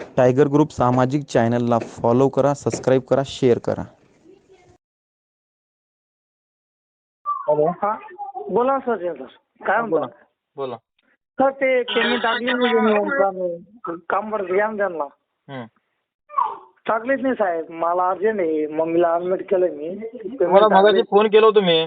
Tiger group सामाजिक चॅनलला follow करा सबस्क्राईब करा शेअर करा। हॅलो। हा बोला सर सर। काय बोला म्हणता? बोला। सर ते पेमेंट टाकली नाही तुम्ही ओमकारने. काम करत घ्या ना त्यांना हम्म. टाकलीच नाही साहेब. मला अर्जंट आहे. मम्मीला ऍडमिट केलं मी. तुम्हाला Payment मगाशी टाकली. फ़ोन केला होता मी.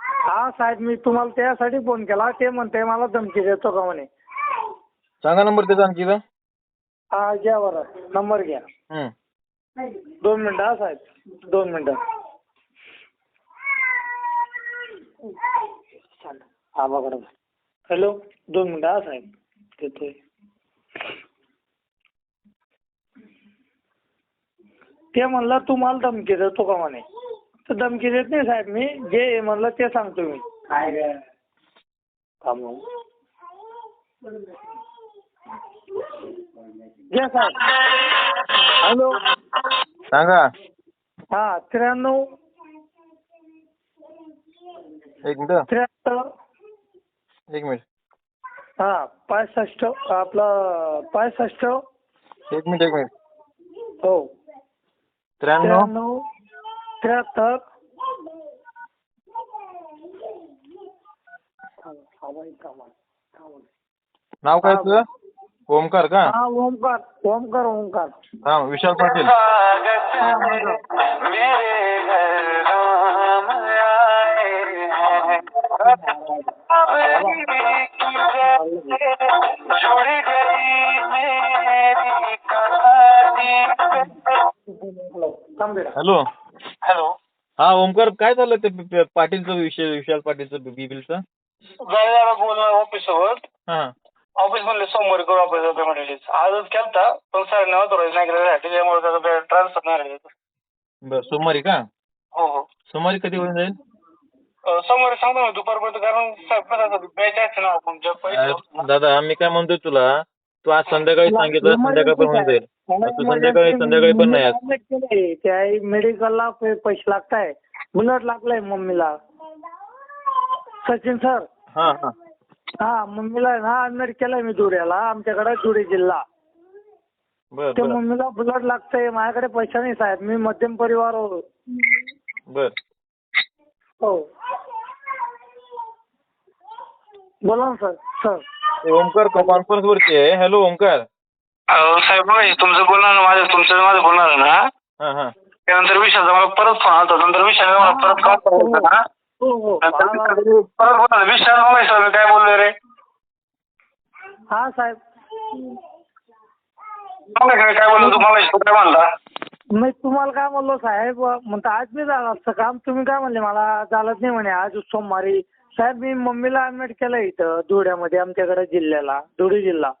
हा साहेब मी तुम्हाला त्यासाठी फ़ोन केला. ते म्हणते मला धमकी देतो का म्हणे. सांगा नंबर त्याचा आणखी एकदा. हा घ्या बरं. नंबर घ्या. दोन मिनिटं हा साहेब. दोन मिनिटं. हा बघा हॅलो? दोन मिनिटं हा साहेब. देतोय. ते म्हणलं तू मला धमकी देतो का? म्हणे. तर धमकी देत नाही साहेब मी. जे आहे म्हणलं ते सांगतो मी. काय थांबव. घ्या साहेब हॅलो सांगा. हा त्र्याण्णव. एक मिनिट. त्र्याहत्तर. एक मिनिट. हा पासष्ट आपलं पासष्ट. एक मिनिट एक मिनिट. हो. त्र्याण्णव. त्र्याण्णव त्र्याहत्तर. नाव काय तुझं? ओमकार का हा ओमकार ओमकार ओमकार हा विशाल पाटील हा. हॅलो हॅलो हा ओमकार काय चाललं ते पाटीलचं विषय विशाल पाटीलचं बी बिलचं जायला सोबत हा ऑफिस म्हणले सोमवारी करू ऑफिस पेमेंट रिलीज आजच केलता पण सर नाही ऑथोराईज नाही केलेला त्याच्यामुळे त्याचा ट्रान्सफर नाही राहिला बर सोमवारी का? हो हो. सोमवारी कधी होऊन जाईल? अं, सोमवारी सांगतो मी दुपारपर्यंत कारण साहेब बॅच असते ना आपण पैसे दादा मी काय म्हणतोय तुला तू आज संध्याकाळी सांगितलं संध्याकाळी पण होऊन जाईल. तू संध्याकाळी संध्याकाळी पण नाही आज. त्या मेडिकलला पैसे लागताय? बुलेट लागलाय मम्मीला. सचिन सर हा हा. हा मम्मीला ना ऍडमिट केलंय मी धुळ्याला आमच्याकडे धुळे जिल्हा. बर ते बर. मम्मीला बुलेट लागतंय माझ्याकडे पैसा नाही साहेब मी मध्यम परिवार हो बर. हो. बोला ना सर सर. ओमकार कॉन्फरन्स वरती आहे? हॅलो ओमकार अहो, साहेब बघा हे तुमचं बोलणार ना माझं तुमचं माझं बोलणार आहे ना? हा हा. त्यानंतर विषयाचा मला परत फोन आला नंतर विषयाने मला परत कॉल करायचा ना? हो हो. काय रे? हा साहेब. काय बोललो तुम्हाला काय म्हणला मी तुम्हाला काय म्हणलो साहेब म्हणता आज मी झालं असतं काम तुम्ही काय म्हणले मला चालत नाही म्हणे आज सोमवारी. साहेब मी मम्मीला ऍडमिट केलं इथं धुळ्यामध्ये आमच्याकडे जिल्ह्याला धुळे जिल्हा.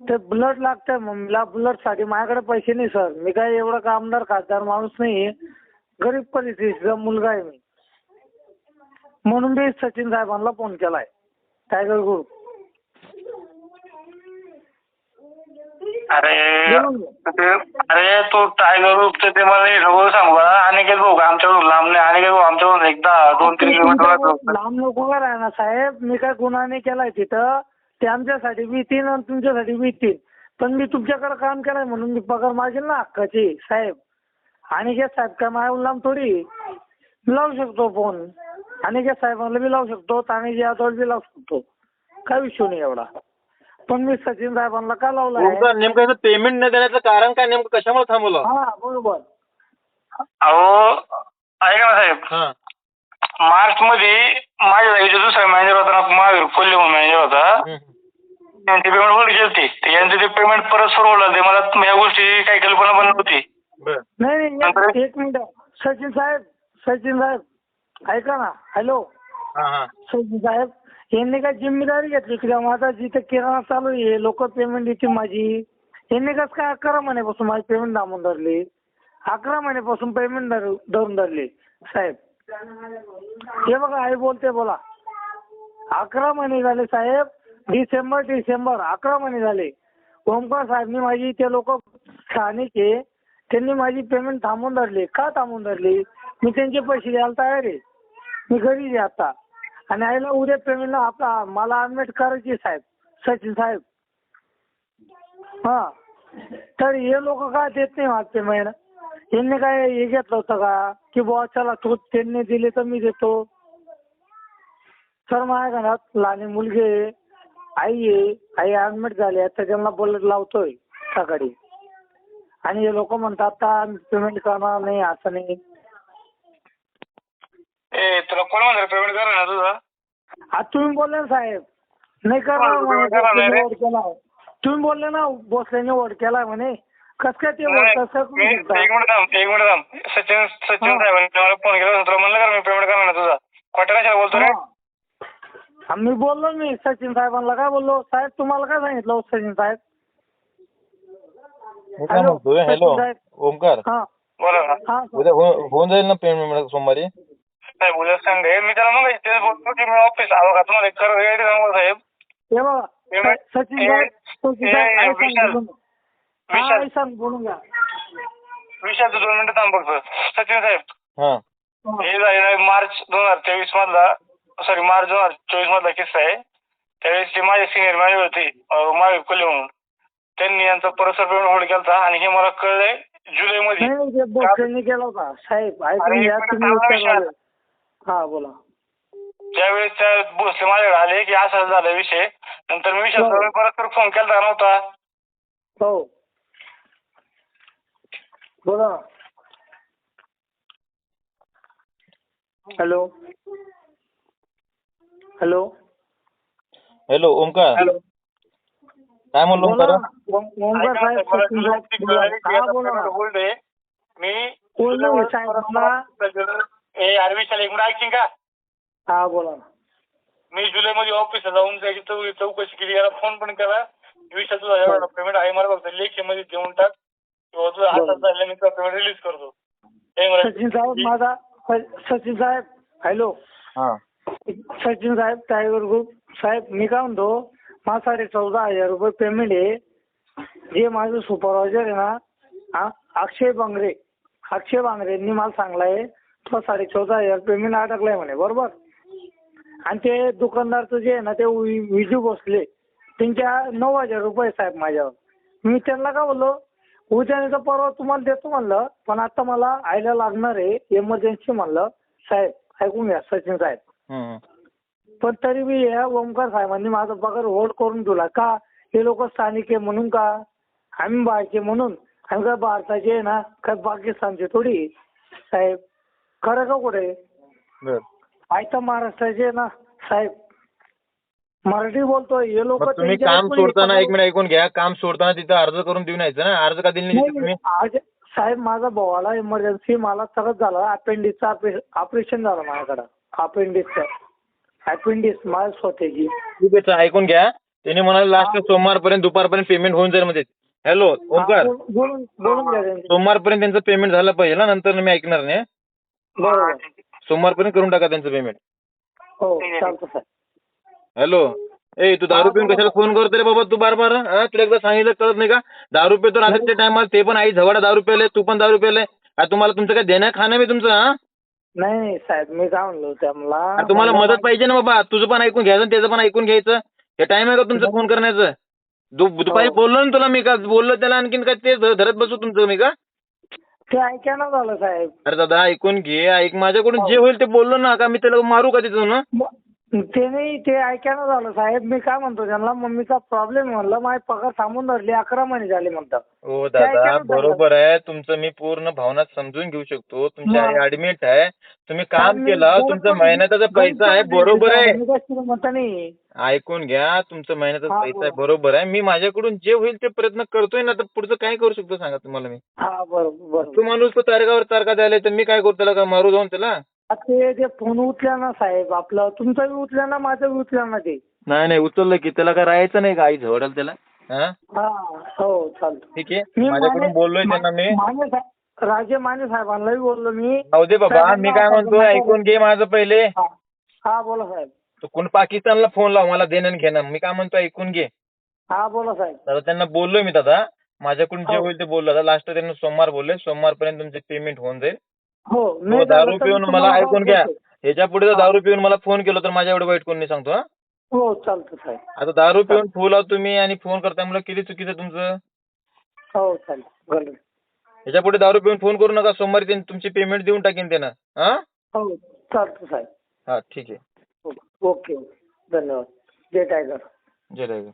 ते ब्लड लागतंय मम्मीला ब्लडसाठी. माझ्याकडे पैसे नाही सर मी काय एवढं कामदार खासदार माणूस नाही. गरीब परिस्थितीचा मुलगा आहे मी. म्हणून मी सचिन साहेबांना फोन केलाय. टायगर ग्रुप अरे बोलून घ्या. ते- अरे तो टायगर ग्रुपचं ते मला हे नको सांगू मला अनिकेत भाऊ का आमच्याकडून लांब नाही. अनिकेत भाऊ आमच्याकडून एकदा दोन तीन किलोमीटर लांब. नको का राहणार साहेब. मी काय गुन्हा नाही केलाय तिथं. ते आमच्यासाठी भीतीन आणि तुमच्यासाठी भीतीन पण मी तुमच्याकडे काम केलंय म्हणून मी पगार मागेल ना हक्काची साहेब. आणि जे साहेब काय माझ्या लांब थोडी? लावू शकतो फोन आणि जे साहेबांना बी लावू शकतो ताने यादवला बी लावू शकतो. काय विषय नाही एवढा. पण मी सचिन साहेबांना का ओमकार नेमकं पेमेंट न देण्याचं कारण काय? नेमकं कशामुळे थांबवलं? हा बरोबर. अहो ऐका ना साहेब. हा. मार्च मध्ये माझ्या जागेचा दुसरा मॅनेजर होता ना महावीर कोल्हे म्हणून मॅनेजर होता. हम्म. त्यांची पेमेंट वर गेलती ते यांचं ते पेमेंट परत सोडवलं ते मला या गोष्टी काही कल्पना पण नव्हती. नाही नाही एक- मिनिट. सचिन साहेब सचिन साहेब ऐका ना. हॅलो. हा हा. सचिन साहेब यांनी काय जिम्मेदारी घेतली की माझा जिथे किराणा चालू आहे लोक पेमेंट देते माझी. यांनी कसं काय अकरा महिन्यापासून माझी पेमेंट दाबून धरली? अकरा महिन्यापासून पेमेंट धरून धरली साहेब. हे बघा आई बोलते बोला. अकरा महिने झाले साहेब. डिसेंबर डिसेंबर अकरा महिने झाले. ओमकार साहेबनी माझी ते लोक स्थानिक आहे. त्यांनी माझी पेमेंट थांबवून धरली. का थांबवून धरली? मी त्यांचे पैसे द्यायला तयार आहे. मी घरी आहे आता. आणि आईला उद्या पेमेंटला आपला मला ॲडमिट करायची साहेब सचिन साहेब. हा. तर हे लोक काय देत नाही माझं पेमेंट यांनी काय हे घेतलं होतं का? की बुवा चला तू त्यांनी दिले तर मी देतो. सर माझ्या घरात लहान मुलगी आहे आई आहे आई ऍडमिट झाली आहे तर त्यांना बोलत लावतोय सकाळी. आणि हे लोक म्हणतात आता पेमेंट करणार नाही असं नाही. ए तुला कोण म्हणलं पेमेंट करा ना तुझं? आज तुम्ही बोलले ना साहेब. नाही करणार म्हणे नाही रे. केलाय तुम्ही बोलले ना भोसलेने वोट केलाय म्हणे. कस काय ते वोट कसं करू एक शकता मिनिट थांब एक मिनिट थांब. सचिन सचिन हा. साहेबांनी मला फोन केला होता तुला म्हणलं का मी पेमेंट करणार ना तुझा? खोट्या कशाला बोलतो रे? हा. मी बोललो मी सचिन साहेबांना काय बोललो? साहेब तुम्हाला काय सांगितलं हो सचिन साहेब? मी काय हॅलो, म्हणतोय. ओमकार हा. बोला ना. हा उद्या हो- होऊन जाईल ना पेमेंट सोमवारी? साहेब उद्या संडे. मी त्याला मग तेच बोलतो की मी ऑफिस आलो का तुम्हाला एक खरं रेडी सांगू का साहेब? हे बघा पेमेंट सचिन साहेब सचिन साहेब आई सांग विशाल. बोलून हा विशाल. आई सांग बोलून घ्या. विशाल दोन मिनिटं थांब फक्त. सचिन साहेब. हा. हा. हे झालेला मार्च दोन हजार तेवीस मधला सॉरी मार्च दोन हजार चोवीस मधला किस्सा आहे. त्यावेळेस ते माझे सिनियर मॅनेजर होते अं, महावीर कोल्हे म्हणून. त्यांनी यांचा परस्पर पेमेंट होल्ड केला आणि हे मला कळलंय जुलै मध्ये नाही नाही, ते भोसलेने केला होता. साहेब ऐकून अरे, घ्या एक तुम्ही मिनिट थांबा विचारलं. विशाल. हा बोला. ज्यावेळेस त्या भोसले माझ्याकडे आले की असा झाला विषय. नंतर मी विशाल हो. सरांना परत फोन केला नव्हता. हो. बोला. Hello. Hello. Hello Omkar. Hello. काय म्हणलो हा. होल्ड आहे. मी ऐकशील का? हा बोला ना. मी जुलैमध्ये ऑफिसला जाऊन त्याची चौकशी केली याला फोन पण केला विशाल तुझा एवढा पेमेंट आहे मला फक्त लेखीमध्ये देऊन टाक. किंवा तुझा हातात झालं मी तुझा पेमेंट रिलीज करतो. सचिन साहेब माझा सचिन साहेब हॅलो हा. सचिन साहेब टायगर ग्रुप साहेब मी काय म्हणतो? माझा साडे चौदा हजार रुपये पेमेंट आहे. जे माझं सुपरवायझर आहे ना आ- अक्षय बांगरे अक्षय बांगरेंनी मला सांगलाय तो साडे चौदा हजार पेमेंट अडकलाय म्हणे बरोबर? आणि ते दुकानदारचं जे आहे ना ते वि- विजू बसले त्यांच्या नऊ हजार रुपये साहेब माझ्यावर. मी त्यांना काय बोललो? उद्या नाही तर परवा तुम्हाला देतो म्हणलं पण आता मला आयला लागणार आहे एमर्जन्सी म्हणलं. साहेब ऐकून घ्या सचिन साहेब. पण तरी मी या ओमकार साहेबांनी माझा पगार होल्ड करून ठेवला का? हे लोक स्थानिक आहे म्हणून का? आम्ही बाहेरचे म्हणून. आम्ही काय भारताचे आहे ना? काय पाकिस्तानचे थोडी. साहेब खरं का कुठे बर. तर महाराष्ट्राचे आहे ना साहेब. मराठी बोलतोय. हे लोक मग तुम्ही काम सोडताना एक मिनिट ऐकून घ्या. काम सोडताना तिथं अर्ज करून देऊन यायचं ना? अर्ज का दिले नाही तिथं तुम्ही? आज साहेब माझा भावाला इमर्जन्सी मला सगळं झालं. अपेंडिक्सचं ऑपरेशन झालं माझ्याकडं. अपेंडिक्सचं अपेंडिक्स माझ्या स्वतःची ठीक आहे ऐकून घ्या. त्यांनी म्हणाले लास्ट सोमवारपर्यंत दुपारपर्यंत पेमेंट होऊन जाईल मध्ये हॅलो ओमकार. हा, बोल- बोलून बोलून घ्या त्यांची. सोमवारपर्यंत त्यांचं पेमेंट झालं पाहिजे ना नंतर मी ऐकणार नाही. बरोबर. सोमवारपर्यंत करून टाका त्यांचं पेमेंट हो चालतं हॅलो ए तू दारू पिऊन कशाला फोन करतो रे बाबा तू बार बार हा? तुला एकदा सांगितलं कळत नाही का? दारू पितो रात्रीच्या टायमाला ते पण आई झवडा दारू प्यायले तू पण दारू प्यायले काय तुम्हाला तुमचं काय देणं खाणं मी तुमचं हा? नाही नाही साहेब मी काय म्हणलो अरे तुम्हाला मदत पाहिजे ना बाबा. तुझं पण ऐकून घ्यायचं त्याचं पण ऐकून घ्यायचं. हे टाइम आहे का तुमचं फोन करण्याचं? दु दुपारी हो. बोललो ना तुला मी का? बोललो त्याला आणखीन काय ते धरत बसू तुमचं मी का? ते ऐकायला झालं साहेब. अरे दादा ऐकून घे. ऐक. माझ्याकडून जे होईल ते बोललो ना का? मी त्याला मारू का तिथून? ते नाही ते ऐकायला झालं साहेब मी काय म्हणतो त्यांना मम्मीचा प्रॉब्लेम म्हणलं माझे पगार थांबून धरले अकरा महिने झाले म्हणतात. हो दादा बरोबर आहे. तुमचं मी पूर्ण भावना समजून घेऊ शकतो. तुमची आई. ऍडमिट आहे. तुम्ही काम केलं तुमचा मेहनताचा पैसा आहे बरोबर आहे. ऐकून घ्या तुमचं मेहनताचा हा, पैसा आहे. बरोबर आहे. मी माझ्याकडून जे होईल ते प्रयत्न करतोय ना तर पुढचं काय करू शकतो सांगा तुम्हाला मी. तू माणूस तो तारकावर तारका द्यायला तर मी काय करू त्याला का मारू जाऊन त्याला? ते ते फोन उचल्या ना साहेब आपलं तुमचा बी उचल्या ना माझा बी उचल्या ना ते. नाही नाही उचललं की त्याला काय राहायचं नाही का आई झवडाल त्याला? हा? हा हो चालतं. ठीक आहे. माझ्याकडून बोललोय त्यांना मी. माने साहेब- राजे माने साहेबांनाही बोललो मी. जाऊ दे बाबा मी काय म्हणतो ऐकून घे माझं पहिले. हा हा, बोला साहेब. तू कोण पाकिस्तानला फोन लाव मला देणं आणि घेणं. मी काय म्हणतो ऐकून घे. हा बोला साहेब. दादा त्यांना बोललोय मी दादा. माझ्याकडून जे हो. होईल ते बोललो. लास्ट त्यांनी सोमवार बोलले. सोमवारपर्यंत तुमचे पेमेंट होऊन जाईल. हो, हो दारू पिऊन मला ऐकून घ्या. ह्याच्या पुढे जर दारू पिऊन मला फोन केला तर माझ्या एवढं वाईट कोणी नाही सांगतो हा? हो चालतं साहेब. आता दारू पिऊन फुला तुम्ही आणि फोन करताय मला किती चुकीचं तुमचं? हो चालेल. ह्याच्या पुढे दारू पिऊन फोन करू नका सोमवारी त्यांनी तुमची पेमेंट देऊन टाकेन त्यानं हा? हो चालतं साहेब. हा ठीक आहे. हो, ओके ओके. धन्यवाद. जय टायगर. जय टायगर.